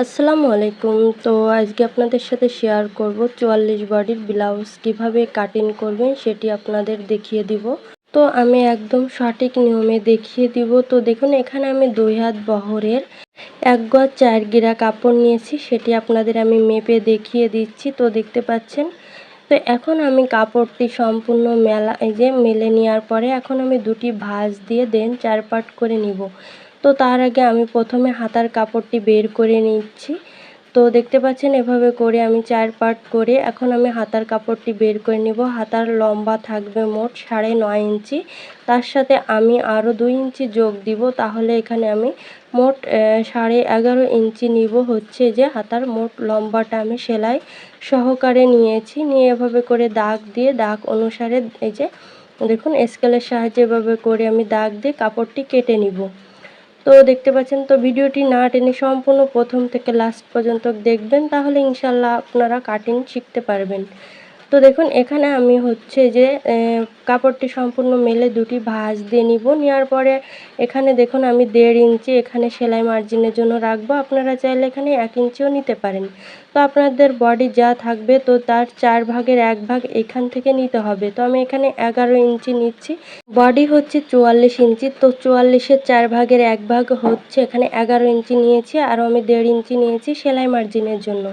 আসসালামু আলাইকুম। তো আজকে আপনাদের সাথে শেয়ার করব চুয়াল্লিশ বডির ব্লাউজ কীভাবে কাটিং করবেন সেটি আপনাদের দেখিয়ে দিব। তো আমি একদম সঠিক নিয়মে দেখিয়ে দিব। তো দেখুন, এখানে আমি দুই হাত বহরের এক গজ চার গিরা কাপড় নিয়েছি, সেটি আপনাদের আমি মেপে দেখিয়ে দিচ্ছি। তো দেখতে পাচ্ছেন, তো এখন আমি কাপড়টি সম্পূর্ণ মেলা, এই যে মেলে নেওয়ার পরে এখন আমি দুটি ভাঁজ দিয়ে দেন চার পাট করে নিব। তো তার আগে আমি প্রথমে হাতার কাপড়টি বের করে নিচ্ছি। তো দেখতে পাচ্ছেন এভাবে করে আমি চার পার্ট করে এখন আমি হাতার কাপড়টি বের করে নিব। হাতার লম্বা থাকবে মোট সাড়ে নয় ইঞ্চি। তার সাথে আমি আরও দুই ইঞ্চি যোগ দিব, তাহলে এখানে আমি মোট সাড়ে এগারো ইঞ্চি নিব। হচ্ছে যে হাতার মোট লম্বাটা আমি সেলাই সহকারে নিয়েছি। নিয়ে এভাবে করে দাগ দিয়ে, দাগ অনুসারে এই যে দেখুন স্কেলের সাহায্যে এভাবে করে আমি দাগ দিয়ে কাপড়টি কেটে নিব। তো দেখতে পাচ্ছেন তো ভিডিওটি না টেনে সম্পূর্ণ প্রথম থেকে লাস্ট পর্যন্ত দেখবেন, তাহলে ইনশাল্লাহ আপনারা কাটিং শিখতে পারবেন। তো দেখুন, এখানে আমি হচ্ছে যে কাপড়টি সম্পূর্ণ মেলে দুটি ভাঁজ দিয়ে নিব। নেওয়ার পরে এখানে দেখুন, আমি দেড় ইঞ্চি এখানে সেলাই মার্জিনের জন্য রাখব। আপনারা চাইলে এখানে এক ইঞ্চিও নিতে পারেন। তো আপনাদের বডি যা থাকবে, তো তার চার ভাগের এক ভাগ এখান থেকে নিতে হবে। তো আমি এখানে এগারো ইঞ্চি নিচ্ছি। বডি হচ্ছে চুয়াল্লিশ ইঞ্চি, তো চুয়াল্লিশের চার ভাগের এক ভাগ হচ্ছে এখানে এগারো ইঞ্চি নিয়েছি। আর আমি দেড় ইঞ্চি নিয়েছি সেলাই মার্জিনের জন্য।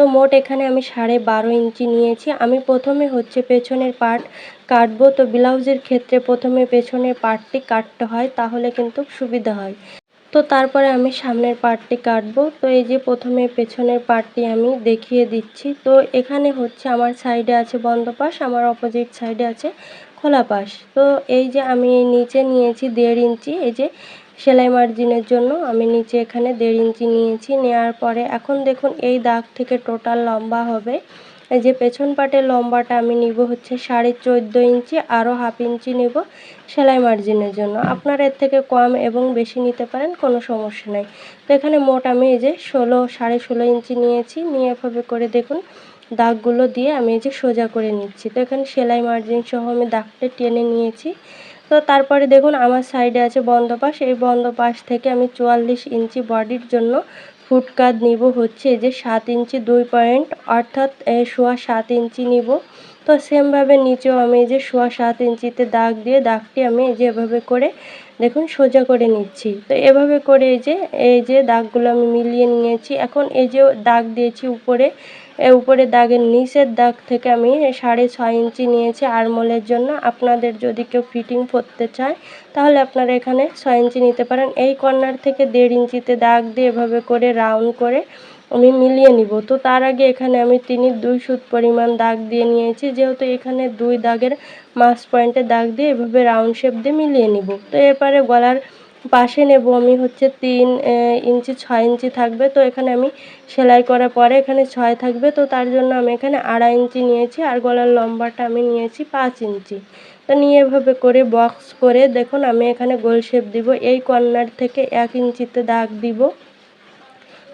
তো মোট এখানে আমি সাড়ে বারো ইঞ্চি নিয়েছি। আমি প্রথমে হচ্ছে পেছনের পার্ট কাটবো। তো ব্লাউজের ক্ষেত্রে প্রথমে পেছনের পার্টটি কাটতে হয়, তাহলে কিন্তু সুবিধা হয়। তো তারপরে আমি সামনের পার্টটি কাটবো। তো এই যে প্রথমে পেছনের পার্টটি আমি দেখিয়ে দিচ্ছি। তো এখানে হচ্ছে আমার সাইডে আছে বন্ধ পাশ, আমার অপোজিট সাইডে আছে খোলা পাশ। তো এই যে আমি নিচে নিয়েছি দেড় ইঞ্চি, এই যে সেলাই মার্জিনের জন্য আমি নিচে এখানে দেড় ইঞ্চি নিয়েছি। নেওয়ার পরে এখন দেখুন এই দাগ থেকে টোটাল লম্বা হবে। এই যে পেছন পাটের লম্বাটা আমি নিব হচ্ছে সাড়ে চোদ্দ ইঞ্চি, আরও হাফ ইঞ্চি নেব সেলাই মার্জিনের জন্য। আপনারা এর থেকে কম এবং বেশি নিতে পারেন, কোনো সমস্যা নেই। তো এখানে মোট আমি এই যে ষোলো, সাড়ে ষোলো ইঞ্চি নিয়েছি। নিয়ে এভাবে করে দেখুন দাগগুলো দিয়ে আমি এই যে সোজা করে নিচ্ছি। তো এখানে সেলাই মার্জিন সহ আমি দাগটা টেনে নিয়েছি। তো তারপরে দেখুন আমার সাইডে আছে বন্ধ পাশ এই বন্ধ পাশ থেকে আমি চুয়াল্লিশ ইঞ্চি বডির জন্য ফুটকাত নিব হচ্ছে যে সাত ইঞ্চি দুই পয়েন্ট, অর্থাৎ সোয়া সাত ইঞ্চি নিব। তো সেমভাবে নিচেও আমি এই যে সোয়া সাত ইঞ্চিতে দাগ দিয়ে দাগটি আমি এই যে এভাবে করে দেখুন সোজা করে নিচ্ছি। তো এভাবে করে এই যে এই যে দাগগুলো আমি মিলিয়ে নিয়েছি। এখন এই যে দাগ দিয়েছি উপরে উপরে দাগের নিচের দাগ থেকে আমি সাড়ে ছয় ইঞ্চি নিয়েছি আরমোলের জন্য। আপনাদের যদি কেউ ফিটিং করতে চায়, তাহলে আপনারা এখানে ছয় ইঞ্চি নিতে পারেন। এই কর্নার থেকে দেড় ইঞ্চিতে দাগ দিয়ে এভাবে করে রাউন্ড করে আমি মিলিয়ে নিব। তো তার আগে এখানে আমি তিনি দুই সুত পরিমাণ দাগ দিয়ে নিয়েছি। যেহেতু এখানে দুই দাগের মাস পয়েন্টে দাগ দিয়ে এভাবে রাউন্ড শেপ দিয়ে মিলিয়ে নিব। তো এরপরে গলার পাশে নেব আমি হচ্ছে তিন ইঞ্চি, ছয় ইঞ্চি থাকবে। তো এখানে আমি সেলাই করার পরে এখানে ছয় থাকবে। তো তার জন্য আমি এখানে আড়াই ইঞ্চি নিয়েছি আর গলার লম্বাটা আমি নিয়েছি পাঁচ ইঞ্চি। তো নিয়ে এভাবে করে বক্স করে দেখুন আমি এখানে গোল শেপ দিব। এই কর্নার থেকে এক ইঞ্চিতে দাগ দিব।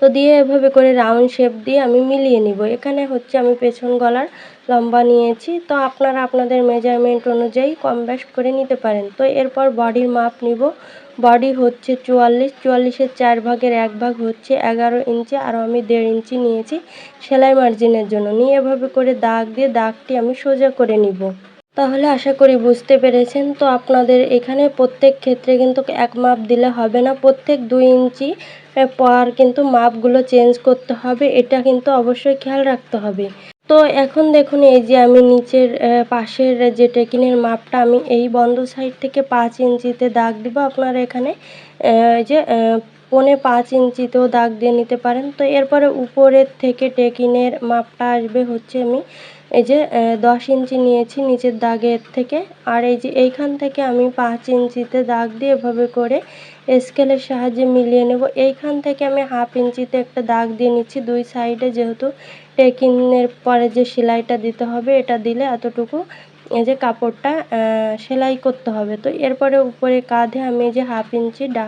তো দিয়ে এভাবে করে রাউন্ড শেপ দিয়ে আমি মিলিয়ে নিব। এখানে হচ্ছে আমি পেছন গলার লম্বা নিয়েছি। তো আপনারা আপনাদের মেজারমেন্ট অনুযায়ী কম করে নিতে পারেন। তো এরপর বডির মাপ নিব। বডি হচ্ছে চুয়াল্লিশ। চুয়াল্লিশের চার ভাগের এক ভাগ হচ্ছে এগারো ইঞ্চি আর আমি দেড় ইঞ্চি নিয়েছি সেলাই মার্জিনের জন্য। নিয়ে এভাবে করে দাগ দিয়ে দাগটি আমি সোজা করে নিব। তাহলে আশা করি বুঝতে পেরেছেন। তো আপনাদের এখানে প্রত্যেক ক্ষেত্রে কিন্তু এক মাপ দিলে হবে না। প্রত্যেক দুই ইঞ্চি পর কিন্তু মাপগুলো চেঞ্জ করতে হবে। এটা কিন্তু অবশ্যই খেয়াল রাখতে হবে। তো এখন দেখুন, এই যে আমি নিচের পাশের যে টেকিনের মাপটা, আমি এই বন্ধ সাইড থেকে পাঁচ ইঞ্চিতে দাগ দিব আপনারা এখানে। যে পনে পাঁচ ইঞ্চিতেও দাগ দিয়ে নিতে পারেন। তো এরপরে উপরের থেকে টেকিনের মাপটা আসবে হচ্ছে আমি এই যে দশ ইঞ্চি নিয়েছি নিচের দাগের থেকে। আর এই যে, এইখান থেকে আমি পাঁচ ইঞ্চিতে দাগ দিয়ে এভাবে করে স্কেলের সাহায্যে মিলিয়ে নেব। এইখান থেকে আমি হাফ ইঞ্চিতে একটা দাগ দিয়ে নিচ্ছি। দুই সাইডে যেহেতু টেকিনের পরে যে সেলাইটা দিতে হবে, এটা দিলে এতটুকু এই যে কাপড়টা সেলাই করতে হবে। তো এরপরে উপরে কাঁধে আমি এই যে হাফ ইঞ্চি ডা,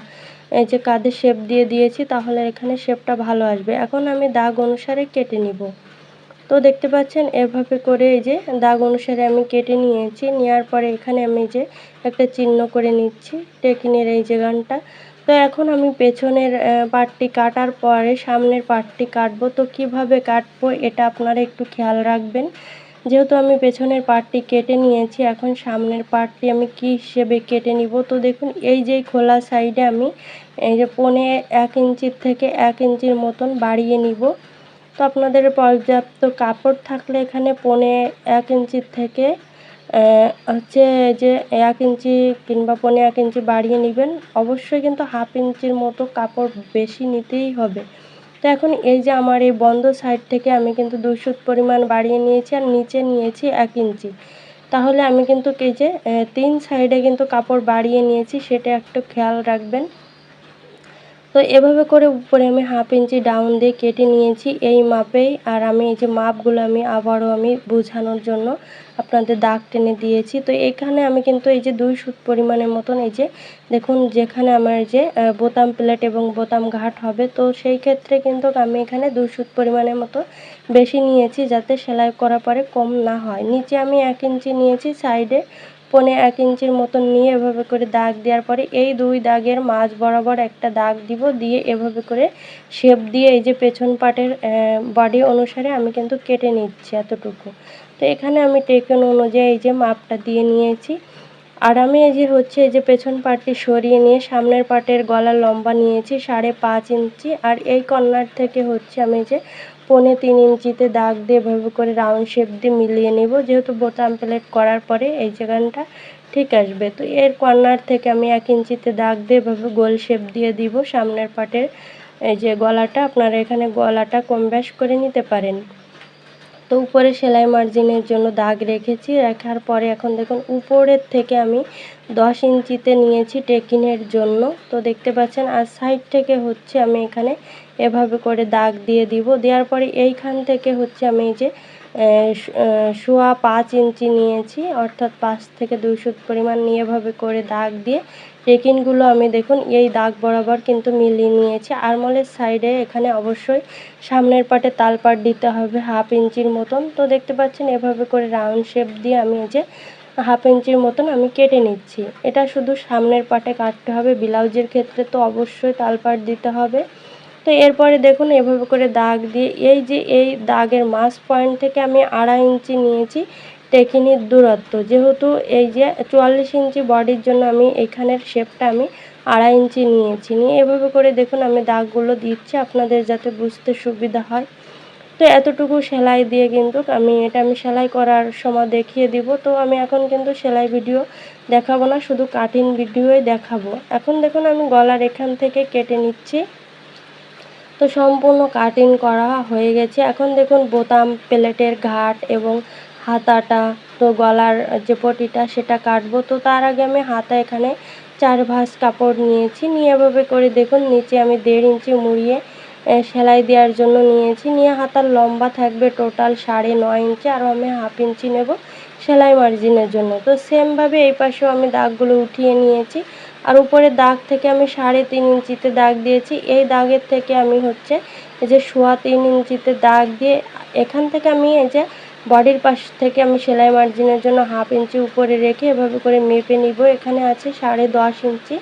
এই যে কাঁধে শেপ দিয়ে দিয়েছি, তাহলে এখানে শেপটা ভালো আসবে। এখন আমি দাগ অনুসারে কেটে নিব। তো দেখতে পাচ্ছেন, এভাবে করে এই যে দাগ অনুসারে আমি কেটে নিয়েছি। নেওয়ার পরে এখানে আমি যে একটা চিহ্ন করে নিচ্ছি, টেকিনের এই যে গানটা। তো এখন আমি পেছনের পার্টটি কাটার পরে সামনের পার্টটি কাটবো। তো কীভাবে কাটবো এটা আপনারা একটু খেয়াল রাখবেন। যেহেতু আমি পেছনের পার্টটি কেটে নিয়েছি, এখন সামনের পার্টটি আমি কি হিসেবে কেটে নিব? তো দেখুন, এই যে খোলা সাইডে আমি এই যে পনে এক ইঞ্চির থেকে এক ইঞ্চির মতন বাড়িয়ে নিব। তো আপনাদের পর্যাপ্ত কাপড় থাকলে এখানে পনে এক ইঞ্চির থেকে হচ্ছে যে এক ইঞ্চি কিংবা পনে এক ইঞ্চি বাড়িয়ে নেবেন। অবশ্যই কিন্তু হাফ ইঞ্চির মতো কাপড় বেশি নিতেই হবে। তো এখন এই যে আমার এই বন্ধ সাইড থেকে আমি কিন্তু সুত পরিমাণ বাড়িয়ে নিয়েছি আর নিচে নিয়েছি এক ইঞ্চি। তাহলে আমি কিন্তু এই যে তিন সাইডে কিন্তু কাপড় বাড়িয়ে নিয়েছি, সেটা একটু খেয়াল রাখবেন। তো এভাবে করে উপরে আমি হাফ ইঞ্চি ডাউন দিয়ে কেটে নিয়েছি এই মাপেই আর আমি এই যে মাপগুলো আমি আবারও আমি বোঝানোর জন্য আপনাদের দাগ টেনে দিয়েছি। তো এখানে আমি কিন্তু এই যে দুই সুত পরিমাণের মতন এই যে, দেখুন যেখানে আমার যে বোতাম প্লেট এবং বোতাম ঘাট হবে, তো সেই ক্ষেত্রে কিন্তু আমি এখানে দুই সুত পরিমাণের মতো বেশি নিয়েছি যাতে সেলাই করার পরে কম না হয়। নিচে আমি এক ইঞ্চি নিয়েছি সাইডে পনে এক ইঞ্চির মতন নিয়ে এভাবে করে দাগ দেওয়ার পরে এই দুই দাগের মাঝ বরাবর একটা দাগ দিব, দিয়ে এভাবে করে শেপ দিয়ে এই যে পেছন পাটের বডি অনুসারে আমি কিন্তু কেটে নিচ্ছি এতটুকু। তো এখানে আমি টেকন অনুযায়ী এই যে মাপটা দিয়ে নিয়েছি। আর আমি এই যে হচ্ছে এই যে পেছন পাটটি সরিয়ে নিয়ে, সামনের পাটের গলা লম্বা নিয়েছি, সাড়ে পাঁচ ইঞ্চি, আর এই কর্নার থেকে হচ্ছে আমি যে পনে তিন ইঞ্চিতে দাগ দিয়ে এভাবে করে রাউন্ড শেপ দিয়ে মিলিয়ে নেব। যেহেতু বোতাম প্লেট করার পরে এই জায়গাটা ঠিক আসবে। তো এর কর্নার থেকে আমি এক ইঞ্চিতে দাগ দিয়ে এভাবে গোল শেপ দিয়ে দিব। সামনের পাটের এই যে গলাটা, আপনারা এখানে গলাটা কম করে নিতে পারেন। তো উপরে সেলাই মার্জিনের জন্য দাগ রেখেছি, রাখার পরে এখন দেখুন উপরের থেকে আমি দশ ইঞ্চিতে নিয়েছি টেকিনের জন্য। তো দেখতে পাচ্ছেন, আর সাইড থেকে হচ্ছে আমি এখানে এভাবে করে দাগ দিয়ে দিব। দেওয়ার পরে এইখান থেকে হচ্ছে আমি এই যে সোয়া পাঁচ ইঞ্চি নিয়েছি, অর্থাৎ পাঁচ থেকে দুই সুত পরিমাণ নিয়ে এভাবে করে দাগ দিয়ে টেকিনগুলো আমি দেখুন এই দাগ বরাবর কিন্তু মিলিয়ে নিয়েছি। আরমলের সাইডে এখানে অবশ্যই সামনের পাটে তালপাট দিতে হবে হাফ ইঞ্চির মতন। তো দেখতে পাচ্ছেন এভাবে করে রাউন্ড শেপ দিয়ে আমি এই যে হাফ ইঞ্চির মতন আমি কেটে নিচ্ছি। এটা শুধু সামনের পাটে কাটতে হবে, ব্লাউজের ক্ষেত্রে তো অবশ্যই তালপাট দিতে হবে। তো এরপরে দেখুন, এভাবে করে দাগ দিয়ে, এই যে এই দাগের মাস পয়েন্ট থেকে আমি আড়াই ইঞ্চি নিয়েছি টেকিনির দূরত্ব। যেহেতু এই যে চুয়াল্লিশ ইঞ্চি বডির জন্য আমি এখানের শেপটা আমি আড়াই ইঞ্চি নিয়েছি। নিয়ে এভাবে করে দেখুন, আমি দাগগুলো দিচ্ছি আপনাদের যাতে বুঝতে সুবিধা হয়। তো এতটুকু সেলাই দিয়ে কিন্তু আমি, এটা আমি সেলাই করার সময় দেখিয়ে দিব। তো আমি এখন কিন্তু সেলাই ভিডিও দেখাবো না, শুধু কাটিং ভিডিওই দেখাবো। এখন দেখুন, আমি গলার এখান থেকে কেটে নিচ্ছি। তো সম্পূর্ণ কাটিং করা হয়ে গেছে। এখন দেখুন বোতাম, প্লেটের ঘাট এবং হাতাটা, তো গলার যে পটিটা সেটা কাটবো। তো তার আগে আমি হাতা এখানে চার ভাঁজ কাপড় নিয়েছি। নিয়ে এভাবে করে দেখুন নিচে আমি দেড় ইঞ্চি মুড়িয়ে সেলাই দেওয়ার জন্য নিয়েছি। নিয়ে হাতার লম্বা থাকবে টোটাল সাড়ে নয় ইঞ্চি। আর আমি হাফ ইঞ্চি নেব সেলাই মার্জিনের জন্য। তো সেমভাবে এই পাশেও আমি দাগগুলো উঠিয়ে নিয়েছি। আর উপরে দাগ থেকে আমি সাড়ে তিন ইঞ্চিতে দাগ দিয়েছি। এই দাগের থেকে আমি হচ্ছে এই যে সোয়া তিন ইঞ্চিতে দাগ দিয়ে এখান থেকে আমি এই যে বডির পাশ থেকে আমি সেলাই মার্জিনের জন্য হাফ ইঞ্চি উপরে রেখে এভাবে করে মেপে নিব। এখানে আছে সাড়ে দশ ইঞ্চি।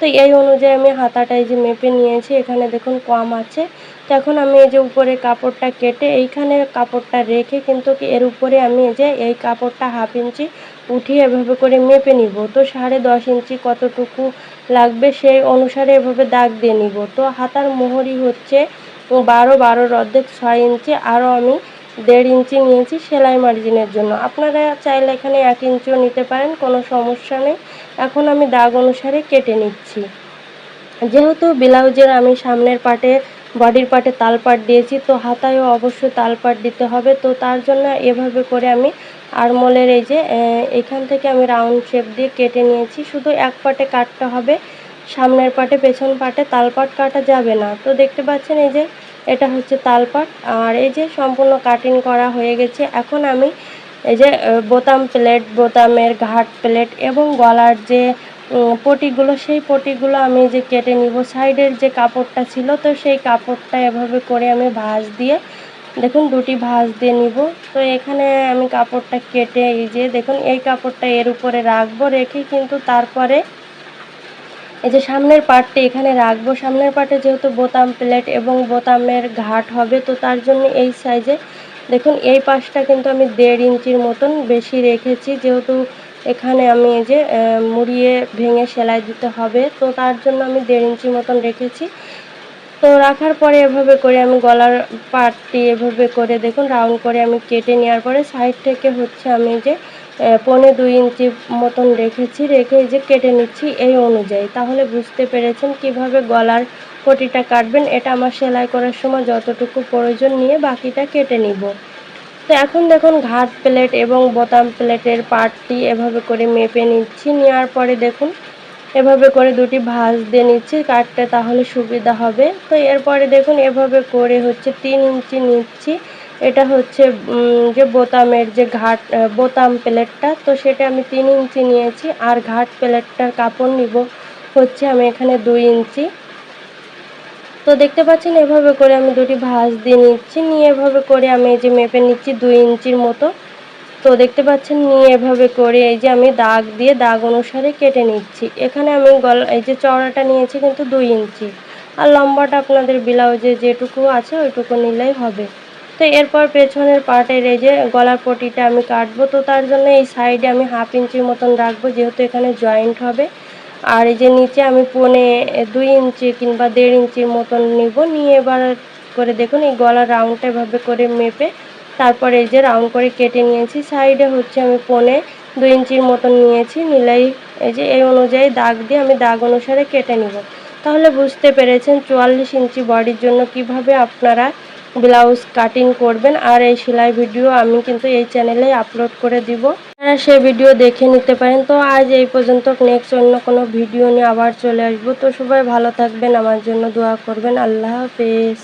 তো এই অনুযায়ী আমি হাতাটাই যে মেপে নিয়েছি। এখানে দেখুন কম আছে। তো এখন আমি এই যে উপরে কাপড়টা কেটে এইখানে কাপড়টা রেখে কিন্তু এর উপরে আমি এই যে এই কাপড়টা হাফ ইঞ্চি উঠিয়ে এভাবে করে মেপে নিব। তো সাড়ে দশ ইঞ্চি কতটুকু লাগবে সেই অনুসারে এভাবে দাগ দিয়ে নিব। তো হাতার মোহরি হচ্ছে বারো, বারোর অর্ধেক ছয় ইঞ্চি আরও আমি দেড় ইঞ্চি নিয়েছি সেলাই মার্জিনের জন্য। আপনারা চাইলে এখানে এক ইঞ্চিও নিতে পারেন, কোনো সমস্যা নেই। এখন আমি দাগ অনুসারে কেটে নিচ্ছি। যেহেতু ব্লাউজের আমি সামনের পাটে, বডির পাটে তালপাট দিয়েছি, তো হাতায়ও অবশ্যই তালপাট দিতে হবে। তো তার জন্য এভাবে করে আমি আরমোলের এই যে এখান থেকে আমি রাউন্ড শেপ দিয়ে কেটে নিয়েছি। শুধু এক পাটে কাটতে হবে, সামনের পাটে, পেছন পাটে তালপাট কাটা যাবে না। তো দেখতে পাচ্ছেন এই যে, এটা হচ্ছে তালপাট আর এই যে, সম্পূর্ণ কাটিং করা হয়ে গেছে। এখন আমি এই যে বোতাম প্লেট, বোতামের ঘাট প্লেট এবং গলার যে পটিগুলো, সেই পটিগুলো আমি যে কেটে নিব। সাইডের যে কাপড়টা ছিল, তো সেই কাপড়টা এভাবে করে আমি ভাঁজ দিয়ে দেখুন, দুটি ভাঁজ দিয়ে নিব। তো এখানে আমি কাপড়টা কেটে এই যে, দেখুন, এই কাপড়টা এর উপরে রাখব, রেখে কিন্তু তারপরে এই যে সামনের পার্টটি এখানে রাখব। সামনের পার্টে যেহেতু বোতাম প্লেট এবং বোতামের ঘাট হবে, তো তার জন্য এই সাইজে, দেখুন, এই পাশটা কিন্তু আমি দেড় ইঞ্চির মতন বেশি রেখেছি। যেহেতু এখানে আমি এই যে মুড়িয়ে ভেঙে সেলাই দিতে হবে, তো তার জন্য আমি দেড় ইঞ্চি মতন রেখেছি। তো রাখার পরে এভাবে করে আমি গলার পাটটি এভাবে করে দেখুন রাউন্ড করে আমি কেটে নেওয়ার পরে সাইড থেকে হচ্ছে আমি যে পৌনে দুই ইঞ্চি মতন রেখেছি, রেখে যে কেটে নিচ্ছি এই অনুযায়ী। তাহলে বুঝতে পেরেছেন কীভাবে গলার পটিটা কাটবেন, এটা আমার সেলাই করার সময় যতটুকু প্রয়োজন নিয়ে বাকিটা কেটে নিব। তো এখন দেখুন ঘাট প্লেট এবং বোতাম প্লেটের পার্টটি এভাবে করে মেপে নিচ্ছি, নেওয়ার পরে দেখুন এভাবে করে দুটি ভাঁজ দিয়ে নিচ্ছি, কাটতে তাহলে সুবিধা হবে। তো এরপরে দেখুন, এভাবে করে হচ্ছে তিন ইঞ্চি নিচ্ছি। এটা হচ্ছে যে বোতামের যে ঘাট বোতাম প্লেটটা, তো সেটা আমি তিন ইঞ্চি নিয়েছি। আর ঘাট প্লেটটার কাপড় নিব হচ্ছে আমি এখানে দুই ইঞ্চি। তো দেখতে পাচ্ছেন, এভাবে করে আমি দুটি ভাঁজ দিয়ে নিচ্ছি। নিয়ে এভাবে করে আমি এই যে মেপে নিচ্ছি দুই ইঞ্চির মতো। তো দেখতে পাচ্ছেন নিয়ে এভাবে করে এই যে আমি দাগ দিয়ে দাগ অনুসারে কেটে নিচ্ছি। এখানে আমি গলা, এই যে চওড়াটা নিয়েছি কিন্তু দুই ইঞ্চি। আর লম্বাটা আপনাদের ব্লাউজে যেটুকু আছে ওইটুকু নিলেই হবে। তো এরপর পেছনের পার্টের এই যে গলার পটিটা আমি কাটবো। তো তার জন্য এই সাইডে আমি হাফ ইঞ্চির মতন রাখব, যেহেতু এখানে জয়েন্ট হবে। আর এই যে নিচে আমি পনে দুই ইঞ্চি কিংবা দেড় ইঞ্চির মতন নিব। নিয়ে এবার করে দেখুন এই গলার রাউন্ডটা এভাবে করে মেপে তারপরে এই যে রাউন্ড করে কেটে নিয়েছি। সাইডে হচ্ছে আমি পনে দুই ইঞ্চির মতন নিয়েছি। নিলাই এই যে এই অনুযায়ী দাগ দিয়ে আমি দাগ অনুসারে কেটে নিব। তাহলে বুঝতে পেরেছেন চুয়াল্লিশ ইঞ্চি বডির জন্য কীভাবে আপনারা ব্লাউজ কাটিং করবেন। আর এই সেলাই ভিডিও আমি কিন্তু এই চ্যানেলে আপলোড করে দিব। আপনারা সেই ভিডিও দেখে নিতে পারেন। তো আজ এই পর্যন্ত নেক্সট অন্য কোনো ভিডিও নিয়ে আবার চলে আসব। তো সবাই ভালো থাকবেন, আমার জন্য দোয়া করবেন। আল্লাহ হাফেজ।